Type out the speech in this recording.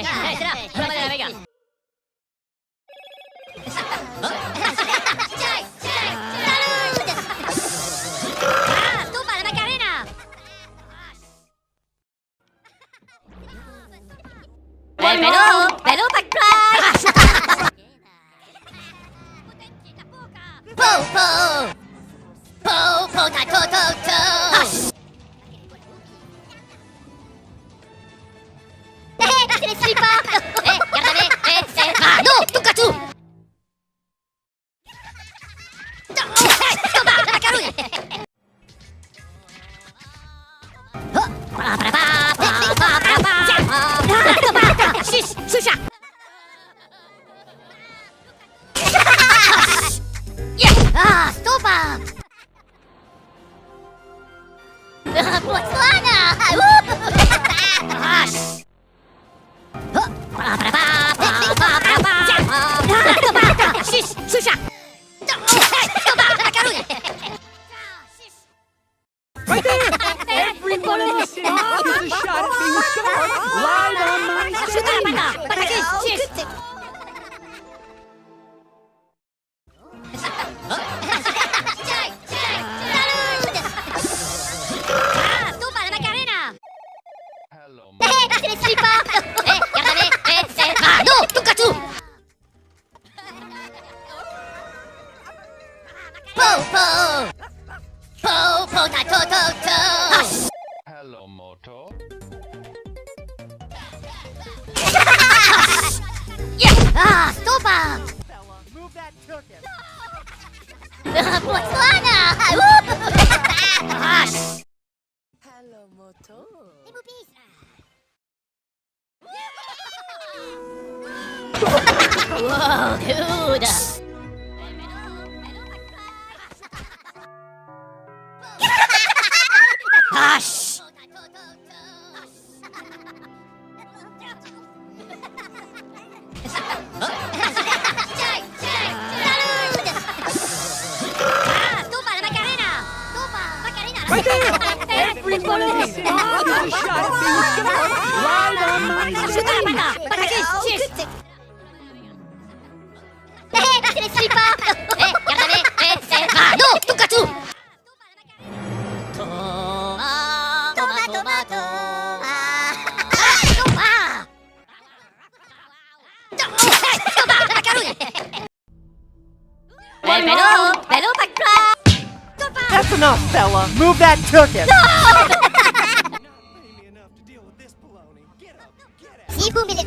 eh, espera, una manera, venga. ¡Toma la Macarena! ¡El menú! ¡Menú McFly! ¡Pou, pou! ¡Pou, pou, tacoto! schifata! Eh, guarda me! Eh, eh, va! No, tocca tu! Eh, no, ecco, la carugna! Oh, brava, brava! Gets a shot at being star right on my stage! bata, hello, Moto. Yeah. Ah, stupa. Move that turkey! Botswana. Hush. Hello, Moto. Whoa, dude. Hush. C'est parti Hey, bello, bello, backflip. Toma. That's enough, fella! Move that turkey! Sifu millet